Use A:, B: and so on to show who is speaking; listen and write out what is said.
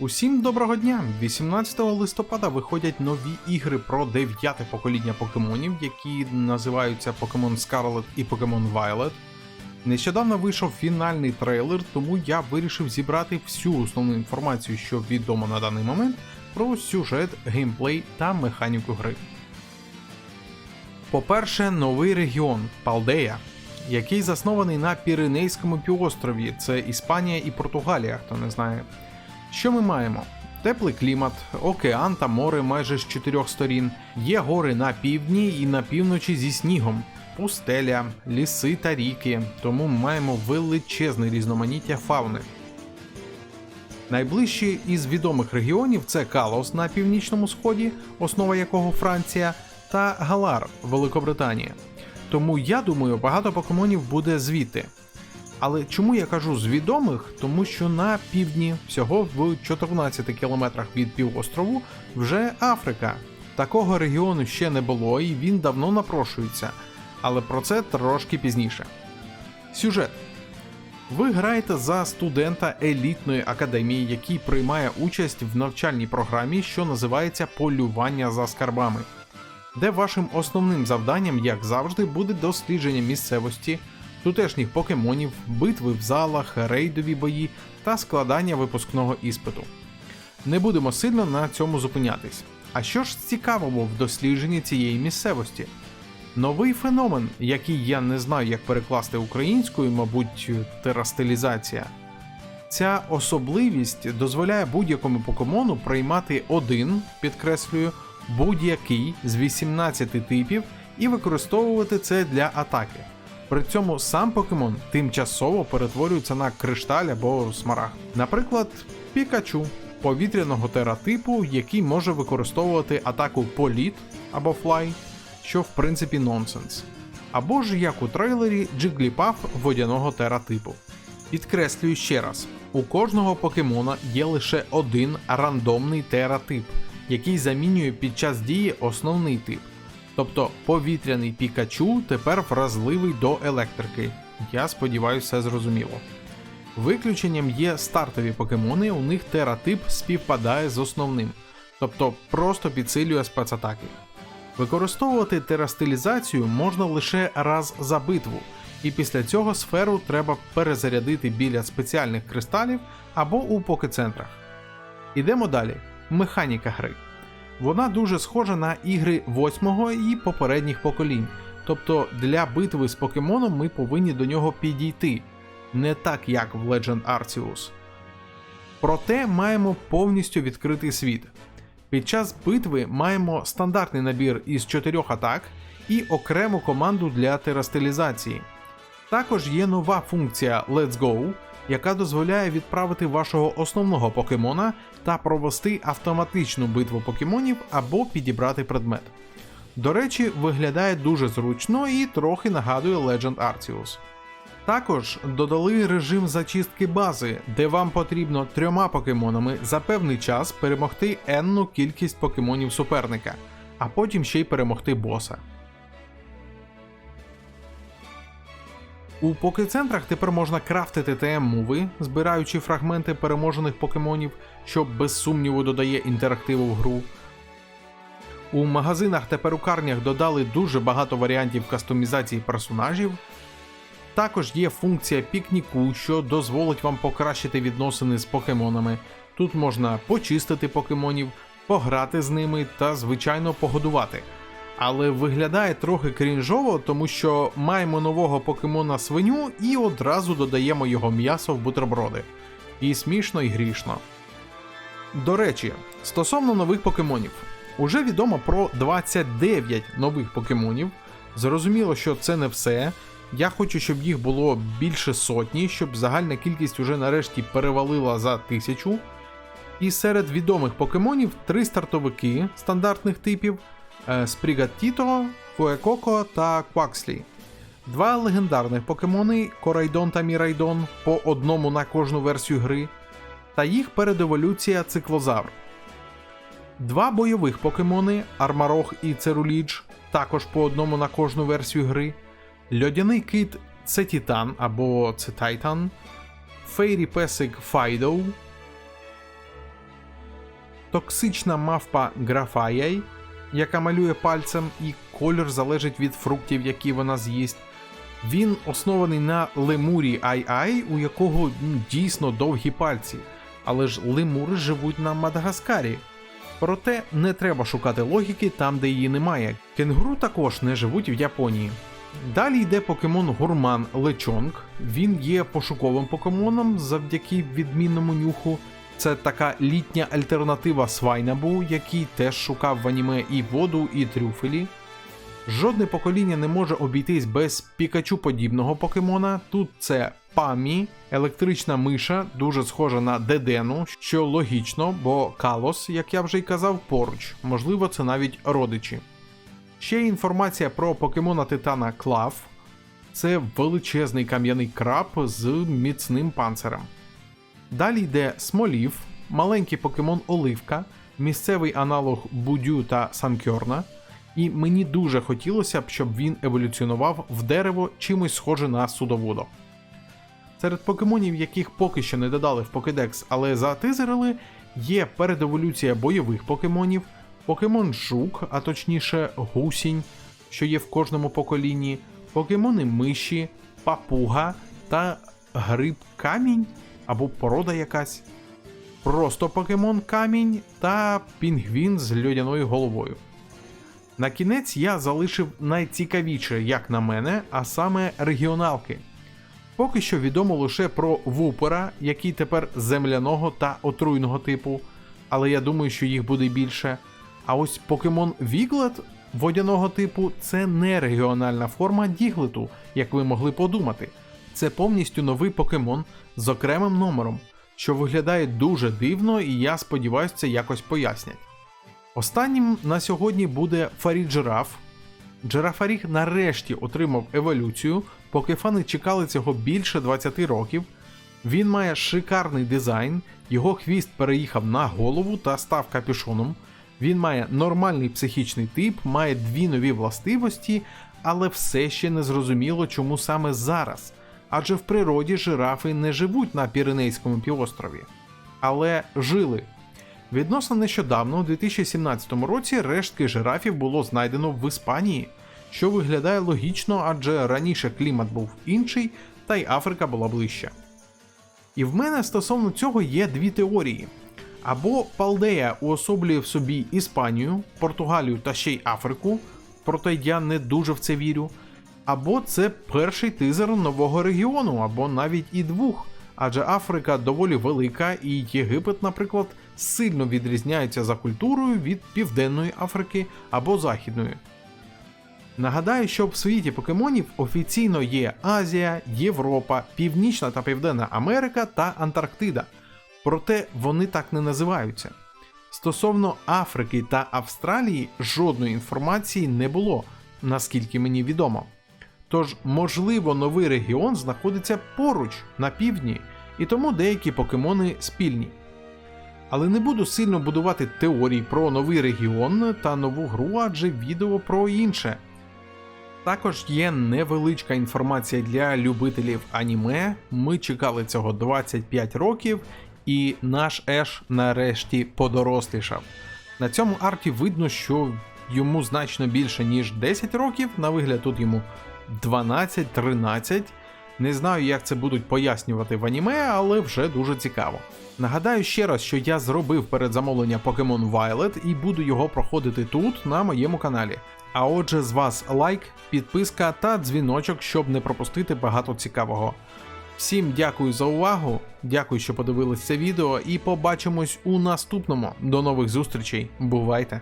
A: Усім доброго дня! 18 листопада виходять нові ігри про дев'яте покоління покемонів, які називаються Pokemon Scarlet і Pokemon Violet. Нещодавно вийшов фінальний трейлер, тому я вирішив зібрати всю основну інформацію, що відомо на даний момент, про сюжет, геймплей та механіку гри. По-перше, новий регіон Палдея, який заснований на Піренейському півострові, це Іспанія і Португалія, хто не знає. Що ми маємо? Теплий клімат, океан та море майже з чотирьох сторін, є гори на півдні і на півночі зі снігом, пустеля, ліси та ріки, тому ми маємо величезне різноманіття фауни. Найближчі із відомих регіонів це Калос на північному сході, основа якого Франція, та Галар, Великобританія. Тому я думаю, багато покемонів буде звідти. Але чому я кажу з відомих? Тому що на півдні, всього в 14 кілометрах від півострову, вже Африка. Такого регіону ще не було і він давно напрошується. Але про це трошки пізніше. Сюжет. Ви граєте за студента елітної академії, який приймає участь в навчальній програмі, що називається Полювання за скарбами, де вашим основним завданням, як завжди, буде дослідження місцевості, тутешніх покемонів, битви в залах, рейдові бої та складання випускного іспиту. Не будемо сильно на цьому зупинятись. А що ж цікавого в дослідженні цієї місцевості? Новий феномен, який я не знаю, як перекласти українською, мабуть, терастилізація. Ця особливість дозволяє будь-якому покемону приймати один, підкреслюю, будь-який з 18 типів і використовувати це для атаки. При цьому сам покемон тимчасово перетворюється на кришталь або смарагд. Наприклад, Пікачу повітряного тератипу, який може використовувати атаку політ або флай, що в принципі нонсенс. Або ж як у трейлері Джигліпаф водяного тератипу. Підкреслюю ще раз: у кожного покемона є лише один рандомний тератип, який замінює під час дії основний тип. Тобто повітряний Пікачу тепер вразливий до електрики. Я сподіваюся, все зрозуміло. Виключенням є стартові покемони, у них тератип співпадає з основним, тобто просто підсилює спецатаки. Використовувати терастилізацію можна лише раз за битву, і після цього сферу треба перезарядити біля спеціальних кристалів або у покецентрах. Ідемо далі. Механіка гри. Вона дуже схожа на ігри 8 і попередніх поколінь. Тобто для битви з покемоном ми повинні до нього підійти, не так як в Legend Arceus. Проте маємо повністю відкритий світ. Під час битви маємо стандартний набір із чотирьох атак і окрему команду для терастилізації. Також є нова функція Let's Go, яка дозволяє відправити вашого основного покемона та провести автоматичну битву покемонів або підібрати предмет. До речі, виглядає дуже зручно і трохи нагадує Legend Arceus. Також додали режим зачистки бази, де вам потрібно трьома покемонами за певний час перемогти енну кількість покемонів суперника, а потім ще й перемогти боса. У покецентрах тепер можна крафтити ТМ-мови, збираючи фрагменти переможених покемонів, що без сумніву додає інтерактиву в гру. У магазинах та перукарнях додали дуже багато варіантів кастомізації персонажів. Також є функція пікніку, що дозволить вам покращити відносини з покемонами. Тут можна почистити покемонів, пограти з ними та, звичайно, погодувати. Але виглядає трохи крінжово, тому що маємо нового покемона свиню і одразу додаємо його м'ясо в бутерброди. І смішно, і грішно. До речі, стосовно нових покемонів, уже відомо про 29 нових покемонів. Зрозуміло, що це не все. Я хочу, щоб їх було більше сотні, щоб загальна кількість уже нарешті перевалила за тисячу. І серед відомих покемонів три стартовики стандартних типів: Спрігаттіто, Фуекоко та Квакслі. Два легендарних покемони Корайдон та Мірайдон по одному на кожну версію гри, та їх передеволюція Циклозавр. Два бойових покемони Армарох і Церулідж, також по одному на кожну версію гри. Льодяний кит це Титан або це Тайтан, Фейрі Песик Файдоу, токсична мавпа Графаяй, яка малює пальцем, і колір залежить від фруктів, які вона з'їсть. Він оснований на лемурі Ай-Ай, у якого ну, дійсно довгі пальці, але ж лемури живуть на Мадагаскарі. Проте не треба шукати логіки там, де її немає. Кенгуру також не живуть в Японії. Далі йде покемон Гурман Лечонг. Він є пошуковим покемоном завдяки відмінному нюху. Це така літня альтернатива Свайнабу, який теж шукав в аніме і воду, і трюфелі. Жодне покоління не може обійтись без пікачу подібного покемона. Тут це Памі, електрична миша, дуже схожа на Дедену, що логічно, бо Калос, як я вже й казав, поруч, можливо, це навіть родичі. Ще інформація про покемона Титана Клав. Це величезний кам'яний краб з міцним панцирем. Далі йде Смолів, маленький покемон Оливка, місцевий аналог Будю та Санкьорна. І мені дуже хотілося б, щоб він еволюціонував в дерево чимось схоже на судоводо. Серед покемонів, яких поки що не додали в Покедекс, але затизерили, є передеволюція бойових покемонів, покемон Жук, а точніше гусінь, що є в кожному поколінні, покемони миші, папуга та гриб камінь або порода якась. Просто покемон камінь та пінгвін з льодяною головою. На кінець я залишив найцікавіше, як на мене, а саме регіоналки. Поки що відомо лише про вупера, який тепер земляного та отруйного типу, але я думаю, що їх буде більше. А ось покемон Віглет водяного типу це не регіональна форма діглету, як ви могли подумати. Це повністю новий покемон з окремим номером, що виглядає дуже дивно, і я сподіваюся, це якось пояснять. Останнім на сьогодні буде Фарі-Джираф. Джирафаріг нарешті отримав еволюцію, поки фани чекали цього більше 20 років. Він має шикарний дизайн, його хвіст переїхав на голову та став капюшоном. Він має нормальний психічний тип, має дві нові властивості, але все ще не зрозуміло, чому саме зараз. Адже в природі жирафи не живуть на Піренейському півострові. Але жили. Відносно нещодавно, у 2017 році, рештки жирафів було знайдено в Іспанії, що виглядає логічно, адже раніше клімат був інший, та й Африка була ближча. І в мене стосовно цього є дві теорії. Або Палдея уособлює в собі Іспанію, Португалію та ще й Африку, проте я не дуже в це вірю. Або це перший тизер нового регіону, або навіть і двох. Адже Африка доволі велика, і Єгипет, наприклад, сильно відрізняється за культурою від Південної Африки або Західної. Нагадаю, що в світі покемонів офіційно є Азія, Європа, Північна та Південна Америка та Антарктида. Проте вони так не називаються. Стосовно Африки та Австралії жодної інформації не було, наскільки мені відомо. Тож, можливо, новий регіон знаходиться поруч на півдні, і тому деякі покемони спільні. Але не буду сильно будувати теорій про новий регіон та нову гру, адже відео про інше. Також є невеличка інформація для любителів аніме. Ми чекали цього 25 років, і наш Еш нарешті подорослішав. На цьому арті видно, що йому значно більше, ніж 10 років, на вигляд тут йому 12-13. Не знаю, як це будуть пояснювати в аніме, але вже дуже цікаво. Нагадаю ще раз, що я зробив передзамовлення Pokemon Violet і буду його проходити тут, на моєму каналі. А отже, з вас лайк, підписка та дзвіночок, щоб не пропустити багато цікавого. Всім дякую за увагу, дякую, що подивились це відео, і побачимось у наступному. До нових зустрічей. Бувайте!